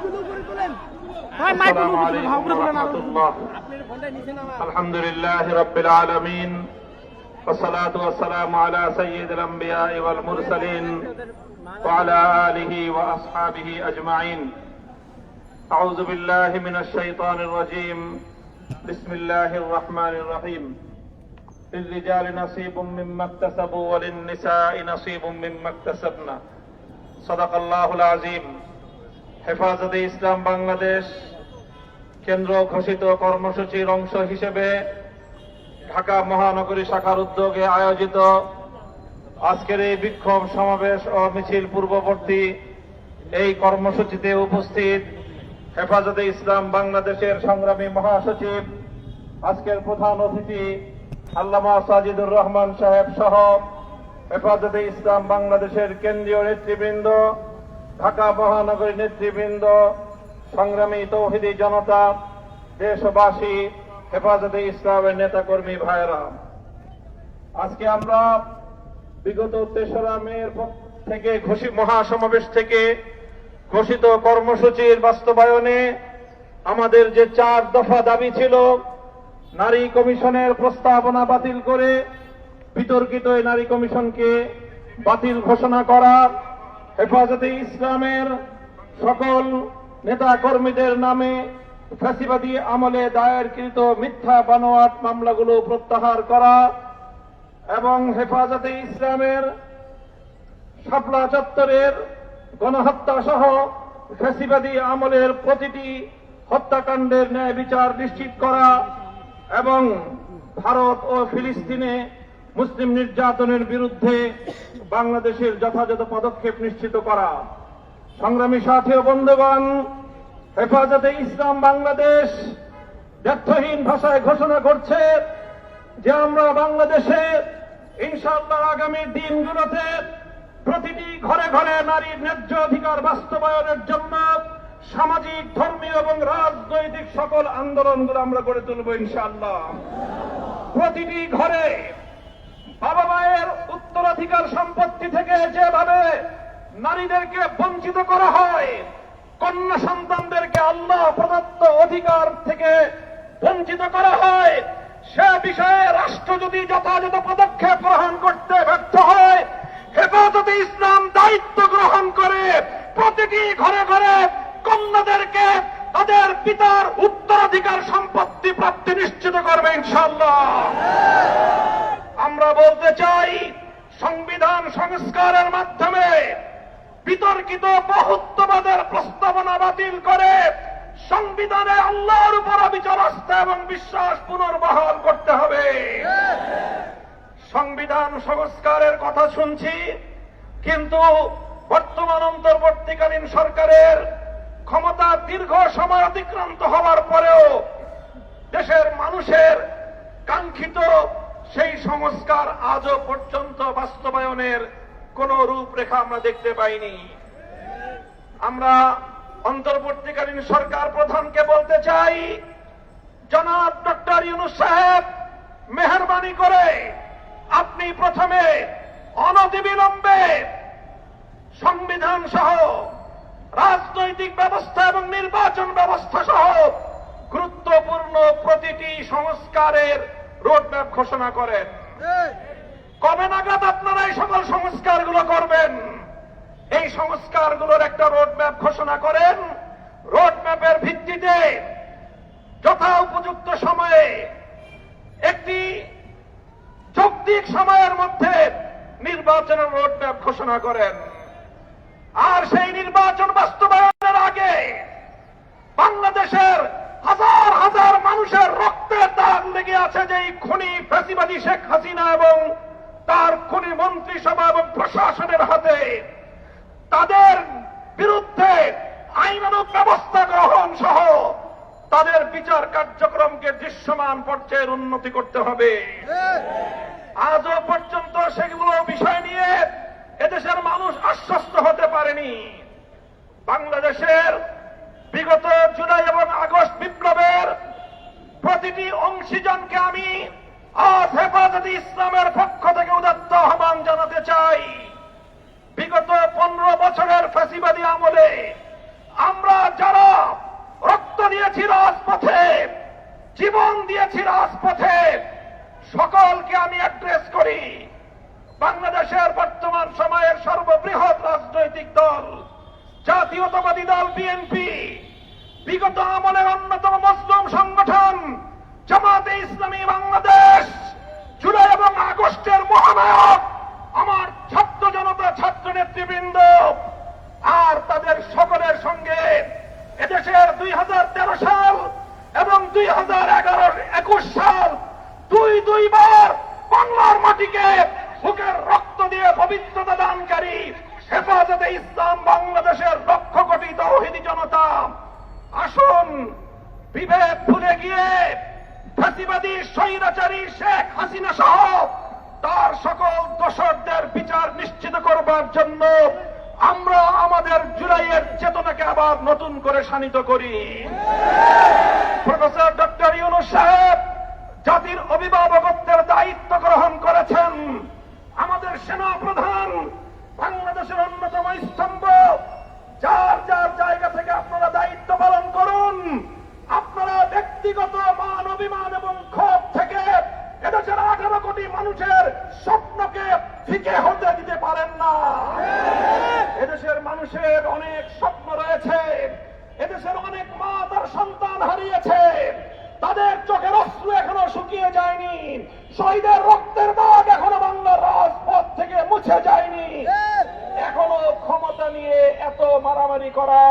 السلام ورحمة الله الحمد لله رب العالمين والصلاة والسلام على سيد الأنبياء والمرسلين وعلى آله وأصحابه أجمعين. أعوذ بالله من الشيطان الرجيم. بسم الله الرحمن الرحيم. للرجال نصيب مما اكتسبوا وللنساء نصيب مما اكتسبنا صدق الله العظيم. হেফাজতে ইসলাম বাংলাদেশ কেন্দ্র ঘোষিত কর্মসূচির অংশ হিসেবে ঢাকা মহানগরী শাখার উদ্যোগে আয়োজিত আজকের এই বিক্ষোভ সমাবেশ ও মিছিল পূর্ববর্তী এই কর্মসূচিতে উপস্থিত হেফাজতে ইসলাম বাংলাদেশের সংগ্রামী মহাসচিব, আজকের প্রধান অতিথি আল্লামা সাজিদুর রহমান সাহেব সহ হেফাজতে ইসলাম বাংলাদেশের কেন্দ্রীয় নেতৃবৃন্দ ঢাকা মহানগরী নেতৃবৃন্দ, সংগ্রামী তৌহিদি জনতা, দেশবাসী, হেফাজতে ইসলামের নেতাকর্মী ভাইরা আজকে আমরা বিগত তেসরা মের থেকে ঘোষিত মহাসমাবেশ থেকে ঘোষিত কর্মসূচির বাস্তবায়নে আমাদের যে চার দফা দাবি ছিল, নারী কমিশনের প্রস্তাবনা বাতিল করে বিতর্কিত নারী কমিশনকে বাতিল ঘোষণা করা হেফাজতে ইসলামের সকল নেতা কর্মীদের নামে ফ্যাসিবাদী আমলে দায়েরকৃত মিথ্যা বানোয়াট মামলাগুলো প্রত্যাহার করা এবং হেফাজতে ইসলামের শাপলা চত্বরের গণহত্যা সহ ফ্যাসিবাদী আমলের প্রতিটি হত্যাকাণ্ডের ন্যায় বিচার নিশ্চিত করা এবং ভারত ও ফিলিস্তিনে মুসলিম নির্যাতনের বিরুদ্ধে বাংলাদেশের যথাযথ পদক্ষেপ নিশ্চিত করা। সংগ্রামী সাথী ও বন্ধুগণ, হেফাজতে ইসলাম বাংলাদেশ ব্যর্থহীন ভাষায় ঘোষণা করছে যে আমরা বাংলাদেশে ইনশাআল্লাহ আগামী দিনগুলোতে প্রতিটি ঘরে ঘরে নারীর ন্যায্য অধিকার বাস্তবায়নের জন্য সামাজিক, ধর্মীয় এবং রাজনৈতিক সকল আন্দোলনগুলো আমরা গড়ে তুলব ইনশাআল্লাহ। প্রতিটি ঘরে বাবা মায়ের উত্তরাধিকার সম্পত্তি থেকে যেভাবে নারীদেরকে বঞ্চিত করা হয়, কন্যা সন্তানদেরকে আল্লাহ প্রদত্ত অধিকার থেকে বঞ্চিত করা হয়, সে বিষয়ে রাষ্ট্র যদি যথাযথ পদক্ষেপ গ্রহণ করতে ব্যর্থ হয়, হেফাজতে ইসলাম দায়িত্ব গ্রহণ করে প্রতিটি ঘরে ঘরে কন্যাদেরকে তাদের পিতার উত্তরাধিকার সম্পত্তি প্রাপ্তি নিশ্চিত করবে ইনশাল্লাহ আমরা বলতে চাই সংবিধান সংস্কারের মাধ্যমে বিতর্কিত বহুত্ববাদের প্রস্তাবনা বাতিল করে সংবিধানে আল্লাহর উপর বিচার আস্থা এবং বিশ্বাস পুনর্বহাল করতে হবে। সংবিধান সংস্কারের কথা শুনছি, কিন্তু বর্তমান অন্তর্বর্তীকালীন সরকারের ক্ষমতা দীর্ঘ সময় অতিক্রান্ত হওয়ার পরেও দেশের মানুষের কাঙ্ক্ষিত সেই সংস্কার আজও পর্যন্ত বাস্তবায়নের কোন রূপরেখা আমরা দেখতে পাইনি। আমরা অন্তর্বর্তীকালীন সরকার প্রধানকে বলতে চাই, জনাব ডক্টর ইউনুস সাহেব, মেহরবানি করে আপনি প্রথমে অনতিবিলম্বে সংবিধান সহ রাজনৈতিক ব্যবস্থা এবং নির্বাচন ব্যবস্থা সহ গুরুত্বপূর্ণ প্রতিটি সংস্কারের রোডম্যাপ ঘোষণা করেন। কবে নাগাদ আপনারা এই সকল সংস্কারগুলো করবেন? এই সংস্কারগুলোর একটা রোডম্যাপ ঘোষণা করেন। রোডম্যাপের ভিত্তিতে যথা উপযুক্ত সময়ে একটি যৌক্তিক সময়ের মধ্যে নির্বাচনের রোডম্যাপ ঘোষণা করেন। আর সেই নির্বাচন বাস্তবায়নের আগে বাংলাদেশের হাজার হাজার মানুষের রক্তের দাগ লেগে আছে যে খুনি ফেসিবাদী শেখ হাসিনা এবং তার খুনি মন্ত্রিসভা এবং প্রশাসনের হাতে তাদের বিরুদ্ধে আইনানুক ব্যবস্থা গ্রহণ সহ তাদের বিচার কার্যক্রমকে দৃশ্যমান পর্যায়ের উন্নতি করতে হবে। আজও পর্যন্ত সেগুলো বিষয় নিয়ে এদেশের মানুষ আশ্বস্ত হতে পারেনি। বাংলাদেশের বিগত জুলাই এবং আগস্ট বিপ্লবের প্রতিটি অংশীজনকে আমি আজ হেফাজতে ইসলামের পক্ষ জানাতে চাই, বিগত পনেরো বছরের ফাঁসিবাদী আমলে আমরা যারা রক্ত দিয়েছি রাজপথে, জীবন দিয়েছি রাজপথে, সকলকে আমি অ্যাড্রেস করি। বাংলাদেশের বর্তমান সময়ের সর্ববৃহৎ রাজনৈতিক দল, জাতীয়তাবাদী দল বিএনপি বিগত আমলের অন্যতম মুসলিম সংগঠন জামাতে ইসলামী বাংলাদেশ, জুলাই এবং আগস্টের মহানায়ক আমার ছাত্র জনতা ছাত্র নেতৃবৃন্দ আর তাদের সকলের সঙ্গে এদেশের দুই হাজার তেরো সাল এবং দুই হাজার এগারো একুশ সাল দুই দুইবার বাংলার মাটিকে বুকের রক্ত দিয়ে পবিত্রতা দানকারী, হেফাজতে ইসলাম বাংলাদেশের লক্ষ কোটি তৌহিদি জনতা। আসুন, বিভেদ ভুলে গিয়ে ফাঁসিবাদী স্বৈরাচারী শেখ হাসিনা সহ তার সকল দোষরদের বিচার নিশ্চিত করবার জন্য আমরা আমাদের জুলাইয়ের চেতনাকে আবার নতুন করে শানিত করি। প্রফেসর ডক্টর ইউনুস সাহেব জাতির অভিভাবকত্বের দায়িত্ব গ্রহণ করেছেন। আমাদের সেনা প্রধান বাংলাদেশের অন্যতম স্তম্ভ, যার যার জায়গা থেকে আপনারা দায়িত্ব পালন করুন আপনারা ব্যক্তিগত মান অভিমান এবং ক্ষোভ থেকে এদেশের আঠারো কোটি মানুষের স্বপ্নকে ফিকে হতে দিতে পারেন না এদেশের মানুষের অনেক স্বপ্ন রয়েছে এদেশের অনেক মা তার সন্তান হারিয়েছে তাদের চোখের অশ্রু এখনও শুকিয়ে যায়নি শহীদের রক্তের দাগ এখনও বাংলার রাজপথ থেকে মুছে যায়নি। এখনও ক্ষমতা নিয়ে এত মারামারি করা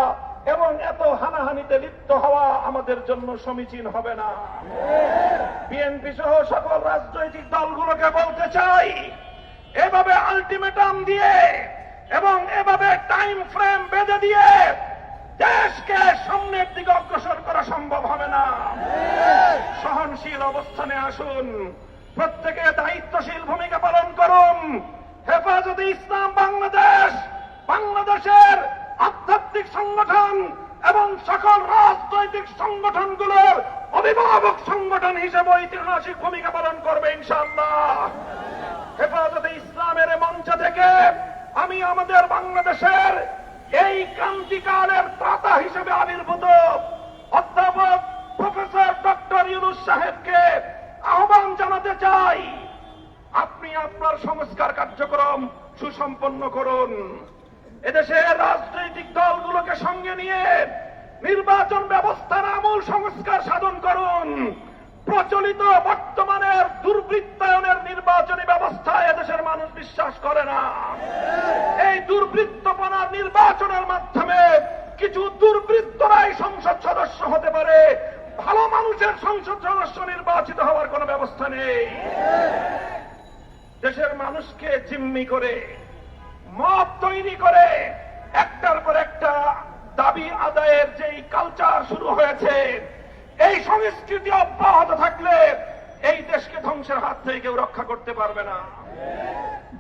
এবং এত হানাহানিতে লিপ্ত হওয়া আমাদের জন্য সমীচীন হবে না। বিএনপি সহ সকল রাজনৈতিক দলগুলোকে বলতে চাই এভাবে আলটিমেটাম দিয়ে এবং এভাবে টাইম ফ্রেম বেঁধে দিয়ে দেশকে সামনের দিকে অগ্রসর করা সম্ভব হবে না। সহনশীল অবস্থানে আসুন। প্রত্যেকে দায়িত্বশীল ভূমিকা পালন করুন। হেফাজতে ইসলাম বাংলাদেশ, বাংলাদেশের আধ্যাত্মিক সংগঠন এবং সকল রাজনৈতিক সংগঠনগুলোর অভিভাবক সংগঠন হিসেবে ঐতিহাসিক ভূমিকা পালন করবে ইনশাআল্লাহ। হেফাজতে ইসলামের মঞ্চ থেকে আমি আমাদের বাংলাদেশের এই ক্রান্তিকালের ত্রাতা হিসেবে আবির্ভূত অধ্যাপক প্রফেসর ডক্টর ইউনুস সাহেবকে আহ্বান জানাতে চাই, আপনি আপনার সংস্কার কার্যক্রম সুসম্পন্ন করুন। এদেশের রাজনৈতিক দলগুলোকে সঙ্গে নিয়ে নির্বাচন ব্যবস্থার আমূল সংস্কার সাধন করুন। প্রচলিত বর্তমানের দুর্বৃত্তায়নের নির্বাচনী ব্যবস্থায় এদেশের মানুষ বিশ্বাস করে না। এই দুর্বৃত্তপনা নির্বাচনের মাধ্যমে কিছু দুর্বৃত্তরাই সংসদ সদস্য হতে পারে। ভালো সংসদ সদস্য নির্বাচিত হওয়ার কোনো ব্যবস্থা নেই। দেশের মানুষকে জিম্মি করে মত তৈরি করে, একটার পর একটা দাবি আদায়ের যেই কালচার শুরু হয়েছে, এই সংস্কৃতি অব্যাহত থাকলে এই দেশকে ধ্বংসের হাত থেকে কেউ রক্ষা করতে পারবে না।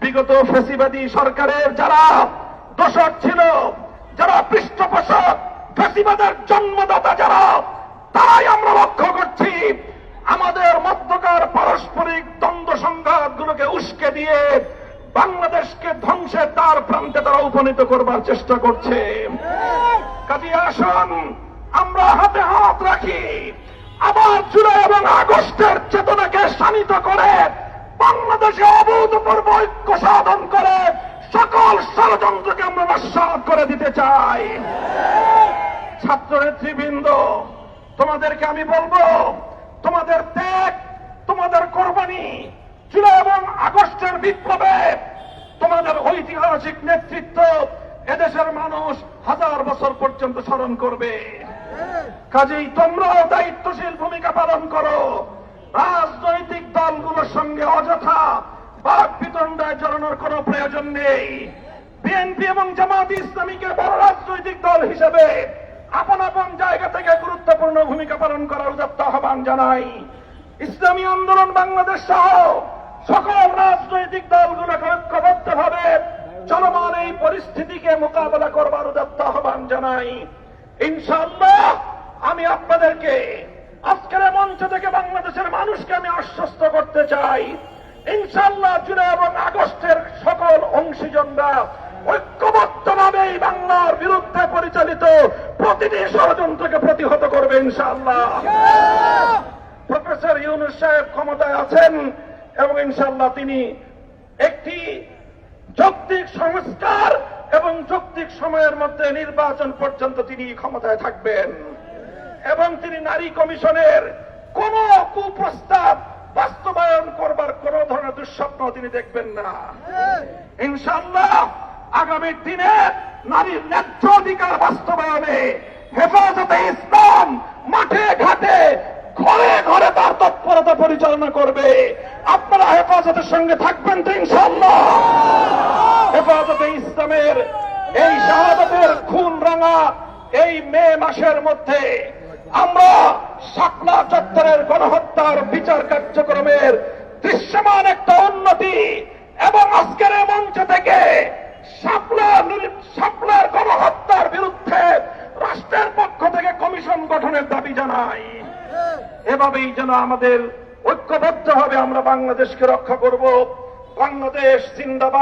বিগত ফেসিবাদী সরকারের যারা দোষক ছিল, যারা পৃষ্ঠপোষক, ফেসিবাদের জন্মদাতা যারা তারাই আমরা লক্ষ্য করছি, আমাদের মধ্যকার পারস্পরিক দ্বন্দ্ব সংঘাত গুলোকে উস্কে দিয়ে বাংলাদেশকে ধ্বংসের তার প্রান্তে তারা উপনীত করবার চেষ্টা করছে। কাজে আসুন, আমরা হাতে হাত রাখি। আবার জুলাই এবং আগস্টের চেতনাকে শানিত করে বাংলাদেশে অভূতপূর্ব ঐক্য সাধন করে সকল ষড়যন্ত্রকে আমরা নস্বাত করে দিতে চাই। ছাত্র নেতৃবৃন্দ তোমাদেরকে আমি বলব, তোমাদের ত্যাগ, তোমাদের কোরবানি, জুলাই এবং আগস্টের বিপ্লবে তোমাদের ঐতিহাসিক নেতৃত্ব এদেশের মানুষ হাজার বছর পর্যন্ত স্মরণ করবে। কাজেই তোমরাও দায়িত্বশীল ভূমিকা পালন করো। রাজনৈতিক দলগুলোর সঙ্গে অযথা বাক বিতণ্ডায় জড়ানোর কোনো প্রয়োজন নেই। বিএনপি এবং জামাত ইসলামীকে বড় রাজনৈতিক দল হিসেবে আপন আপন জায়গা থেকে গুরুত্বপূর্ণ ভূমিকা পালন করার উদাত্ত আহ্বান জানাই। ইসলামী আন্দোলন বাংলাদেশ সহ সকল রাজনৈতিক দলগুলোকে ঐক্যবদ্ধ ভাবে চলমান এই পরিস্থিতিকে মোকাবেলা করবার উদাত্ত আহ্বান জানাই। ইনশাআল্লাহ আমি আপনাদেরকে আজকের মঞ্চ থেকে বাংলাদেশের মানুষকে আমি আশ্বস্ত করতে চাই। ইনশাল্লাহ জুলাই এবং আগস্টের সকল অংশীজনরা ঐক্যবদ্ধভাবে এই বাংলার বিরুদ্ধে পরিচালিত প্রতিটি ষড়যন্ত্রকে প্রতিহত করবে ইনশাআল্লাহ। প্রফেসর ইউনুস সাহেব ক্ষমতায় আছেন এবং ইনশাল্লাহ তিনি একটি যৌক্তিক সংস্কার এবং যৌক্তিক সময়ের মধ্যে নির্বাচন পর্যন্ত তিনি ক্ষমতায় থাকবেন। এবং তিনি নারী কমিশনের কোন কুপ্রস্তাব বাস্তবায়ন করবার কোন ধরনের দুঃস্বপ্ন তিনি দেখবেন না। ইনশাল্লাহ আগামী দিনে নারীর ন্যায্য অধিকার বাস্তবায়নে হেফাজতে ইসলাম মাঠে, ঘাটে, ঘরে ঘরে তার তৎপরতা পরিচালনা করবে। আপনারা হেফাজতের সঙ্গে থাকবেন তো ইনশাল্লাহ হেফাজতে ইসলামের এই শাহাদতের খুন রাঙা এই মে মাসের মধ্যে আমরা শাপলা চত্বরের গণহত্যার বিচার কার্যক্রমের দৃশ্যমান একটা উন্নতি এবং আজকের এই মঞ্চ থেকে শাপলা শাপলার গণহত্যার বিরুদ্ধে রাষ্ট্রের পক্ষ থেকে কমিশন গঠনের দাবি জানাই যেন আমাদের ঐক্যবদ্ধ হবে আমরা বাংলাদেশকে রক্ষা করব। বাংলাদেশ জিন্দাবাদ।